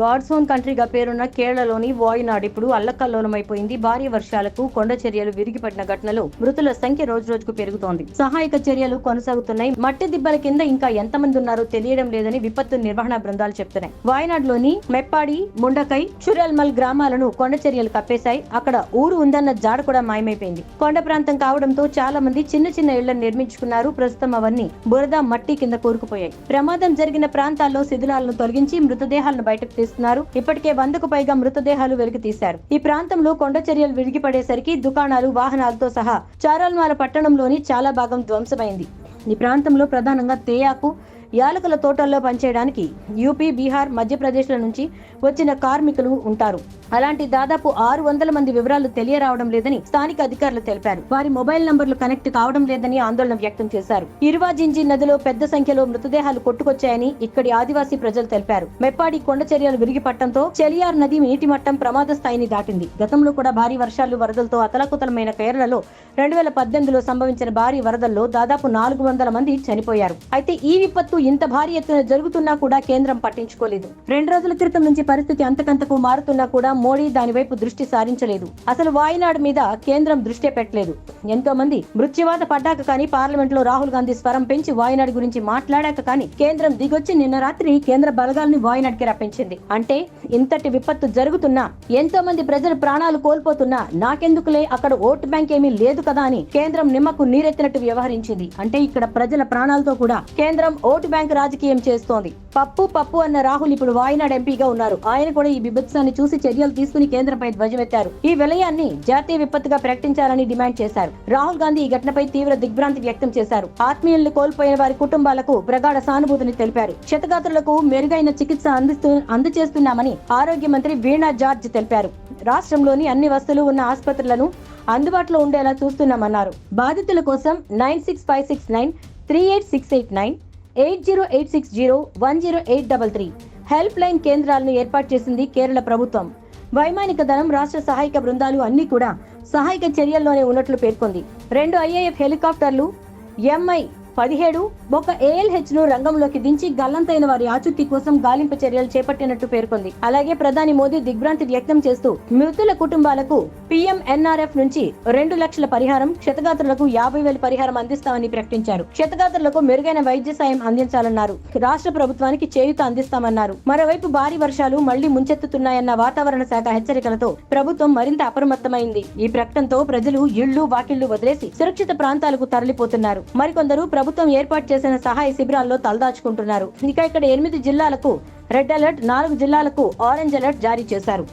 God's own కంట్రీగా పేరున్న కేరళలోని వాయునాడ్ ఇప్పుడు అల్లకల్లోలమైపోయింది. భారీ వర్షాలకు కొండ చర్యలు విరిగిపడిన ఘటనలో మృతుల సంఖ్య రోజు రోజుకు పెరుగుతోంది. సహాయక చర్యలు కొనసాగుతున్నాయి. మట్టి దిబ్బల కింద ఇంకా ఎంతమంది ఉన్నారో తెలియడం లేదని విపత్తు నిర్వహణ బృందాలు చెప్తున్నాయి. వాయనాడ్లోని మెప్పాడి ముండకై చురల్మల్ గ్రామాలను కొండ చర్యలు కప్పేశాయి. అక్కడ ఊరు ఉందన్న జాడ కూడా మాయమైపోయింది. కొండ ప్రాంతం కావడంతో చాలా మంది చిన్న చిన్న ఇళ్ళను నిర్మించుకున్నారు. ప్రస్తుతం అవన్నీ బురద మట్టి కింద కూరుకుపోయాయి. ప్రమాదం జరిగిన ప్రాంతాల్లో శిథిలాలను తొలగించి మృతదేహాలను బయటకు తీస్తున్నారు. ఇప్పటికే వందకు పైగా మృతదేహాలు వెలికి తీశారు. ఈ ప్రాంతంలో కొండ చర్యలు విరిగిపడేసరికి దుకాణాలు వాహనాలతో సహా చారాల్మాల పట్టణంలోని చాలా భాగం ధ్వంసమైంది. ఈ ప్రాంతంలో ప్రధానంగా తేయాకు యాలకుల తోటల్లో పనిచేయడానికి యూపీ బీహార్ మధ్యప్రదేశ్ల నుంచి వచ్చిన కార్మికులు ఉంటారు. అలాంటి దాదాపు ఆరు వందల మంది వివరాలు తెలియరావడం లేదని స్థానిక అధికారులు తెలిపారు. వారి మొబైల్ నంబర్లు కనెక్ట్ కావడం లేదని ఆందోళన వ్యక్తం చేశారు. ఇరువాజింజి నదిలో పెద్ద సంఖ్యలో మృతదేహాలు కొట్టుకొచ్చాయని ఇక్కడి ఆదివాసీ ప్రజలు తెలిపారు. మెప్పాడి కొండ చర్యలు విరిగిపట్టడంతో చెలియార్ నది నీటి మట్టం ప్రమాద స్థాయిని దాటింది. గతంలో కూడా భారీ వర్షాలు వరదలతో అతలకుతలమైన కేరళలో రెండు వేల పద్దెనిమిదిలో సంభవించిన భారీ వరదల్లో దాదాపు నాలుగు వందల మంది చనిపోయారు. అయితే ఈ విపత్తు ఇంత భారీ ఎత్తున జరుగుతున్నా కూడా కేంద్రం పట్టించుకోలేదు. రెండు రోజుల క్రితం నుంచి పరిస్థితి అంతకంతకు మారుతున్నా కూడా మోడీ దానివైపు దృష్టి సారించలేదు. అసలు వాయినాడు మీద కేంద్రం దృష్టి పెట్టలేదు. ఎంతో మంది మృత్యువాత పడ్డాక కానీ పార్లమెంట్లో రాహుల్ గాంధీ స్వరం పెంచి వాయునాడు గురించి మాట్లాడాక కానీ కేంద్రం దిగొచ్చి నిన్న రాత్రి కేంద్ర బలగాల్ని వాయునాడుకి రప్పించింది. అంటే ఇంతటి విపత్తు జరుగుతున్నా ఎంతో మంది ప్రజలు ప్రాణాలు కోల్పోతున్నా నాకెందుకులే అక్కడ ఓటు బ్యాంక్ ఏమీ లేదు కదా అని కేంద్రం నిమ్మకు నీరెత్తినట్టు వ్యవహరించింది. అంటే ఇక్కడ ప్రజల ప్రాణాలతో కూడా కేంద్రం ఓటు బ్యాంక్ రాజకీయం చేస్తోంది. పప్పు పప్పు అన్న రాహుల్ ఇప్పుడు వాయనాడ్ ఎంపీగా ఉన్నారు. ఆయన కూడా ఈ బిభత్సాన్ని చూసి చర్యలు తీసుకుని కేంద్రంపై ధ్వజమెత్తారు. ఈ విలయాన్ని జాతీయ విపత్తుగా ప్రకటించాలని డిమాండ్ చేశారు. రాహుల్ గాంధీ ఈ ఘటనపై తీవ్ర దిగ్భ్రాంతి వ్యక్తం చేశారు. ఆత్మీయులను కోల్పోయిన వారి కుటుంబాలకు ప్రగాఢ సానుభూతిని తెలిపారు. క్షతగాత్రులకు మెరుగైన చికిత్స అందిస్తూ అందజేస్తున్నామని ఆరోగ్య మంత్రి వీణా జార్జ్ తెలిపారు. రాష్ట్రంలోని అన్ని వస్తువులు ఉన్న ఆసుపత్రులను అందుబాటులో ఉండేలా చూస్తున్నామన్నారు. బాధితుల కోసం nine six five six nine three eight six eight nine eight zero eight six zero one zero eight double three. Help line కేంద్రాలను ఏర్పాటు చేసింది కేరళ ప్రభుత్వం. వైమానిక దళం రాష్ట్ర సహాయక బృందాలు అన్ని కూడా సహాయక చర్యల్లోనే ఉన్నట్లు పేర్కొంది. రెండు ఐఏఎఫ్ హెలికాప్టర్లు ఎంఐ పదిహేడు ఒక ఏఎల్హెచ్ను రంగంలోకి దించి గల్లంతైన వారి ఆచూకీ కోసం గాలింపు చర్యలు చేపట్టినట్టు పేర్కొంది. అలాగే ప్రధాని మోదీ దిగ్భ్రాంతి వ్యక్తం చేస్తూ మృతుల కుటుంబాలకు పిఎంఎన్ఆర్ఎఫ్ నుంచి రెండు లక్షల పరిహారం క్షతగాత్రులకు యాభై వేల పరిహారం అందిస్తామని ప్రకటించారు. క్షతగాత్రులకు మెరుగైన వైద్య సాయం అందించాలన్నారు. రాష్ట్ర ప్రభుత్వానికి చేయూత అందిస్తామన్నారు. మరోవైపు భారీ వర్షాలు మళ్ళీ ముంచెత్తుతున్నాయన్న వాతావరణ శాఖ హెచ్చరికలతో ప్రభుత్వం మరింత అప్రమత్తమైంది. ఈ ప్రకటనతో ప్రజలు ఇళ్ళు వాకిళ్ళు వదిలేసి సురక్షిత ప్రాంతాలకు తరలిపోతున్నారు. మరికొందరు ప్రభుత్వం ఏర్పాటు చేసిన సహాయ శిబిరాల్లో తలదాచుకుంటున్నారు. ఇక ఇక్కడ ఎనిమిది జిల్లాలకు రెడ్ అలర్ట్ నాలుగు జిల్లాలకు ఆరెంజ్ అలర్ట్ జారీ చేశారు.